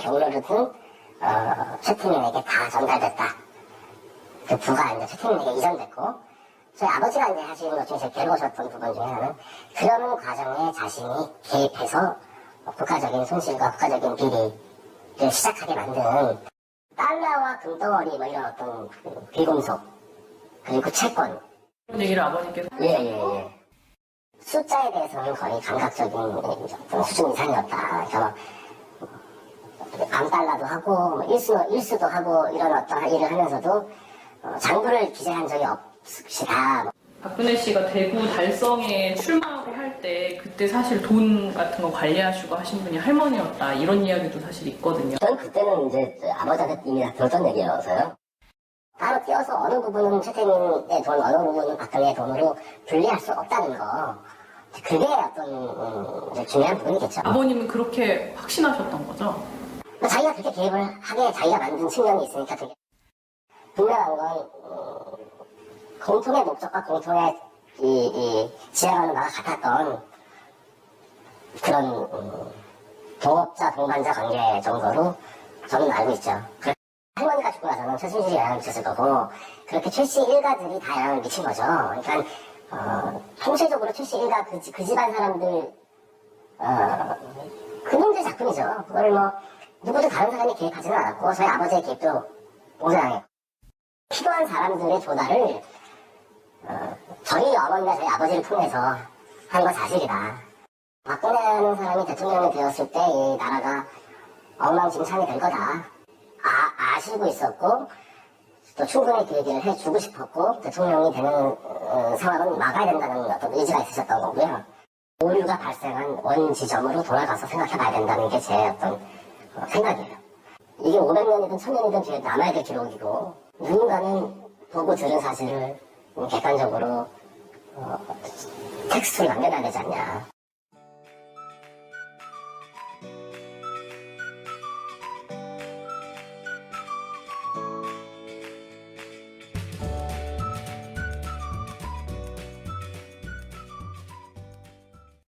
경로로든 어, 최태민에게 다 전달됐다. 그 부가 이제 최태민에게 이전됐고 저희 아버지가 이제 하시는 것 중에 제일 괴로우셨던 부분 중에 하나는 그러는 과정에 자신이 개입해서 국가적인 손실과 국가적인 비리를 시작하게 만든 달러와 금덩어리 뭐 이런 어떤 그 비공속 그리고 채권 그런 얘기를 아버님께서 예예 예 숫자에 대해서는 거의 감각적인 어떤 수준 이상이었다. 그러니까 반 달러도 하고 뭐 일수 일수도 하고 이런 어떤 일을 하면서도 어, 장부를 기재한 적이 없으시다. 뭐 박근혜 씨가 대구 달성에 출마하고 할때 그때 사실 돈 같은 거 관리하시고 하신 분이 할머니였다 이런 이야기도 사실 있거든요. 저는 그때는 이제 아버지한테 이미 다 들었던 얘기여서요. 따로 띄어서 어느 부분은 최태민의 돈, 어느 부분은 박근혜의 돈으로 분리할 수 없다는 거. 그게 어떤 음, 중요한 부분이겠죠. 아버님은 그렇게 확신하셨던 거죠? 뭐 자기가 그렇게 개입을 하게 자기가 만든 측면이 있으니까 되게 분명한 건 음, 공통의 목적과 공통의 이, 이 지향하는 바가 같았던 그런 음, 동업자 동반자 관계 정도로 저는 알고 있죠. 그 할머니가 죽고 나서는 최순실이 영향을 미쳤을 거고 그렇게 최씨 일가들이 다 영향을 미친 거죠. 그러니까 어, 통체적으로 최씨 일가 그, 지- 그 집안 사람들 어, 그놈들 작품이죠. 그걸 뭐 누구도 다른 사람이 개입하지는 않았고 저희 아버지의 개입도 옹졸하게 필요한 사람들의 조달을 어, 저희 어머니가 저희 아버지를 통해서 한 건 사실이다. 박근혜라는 사람이 대통령이 되었을 때 이 나라가 엉망진창이 될 거다. 아, 아시고 있었고 또 충분히 그 얘기를 해주고 싶었고 대통령이 되는 어, 상황은 막아야 된다는 어떤 의지가 있으셨던 거고요. 오류가 발생한 원 지점으로 돌아가서 생각해 봐야 된다는 게 제 어떤 어, 생각이에요. 이게 500년이든 1000년이든 뒤에 남아야 될 기록이고 누군가는 보고 들은 사실을 객관적으로 어, 텍스트로 남겨놔야 되지 않냐.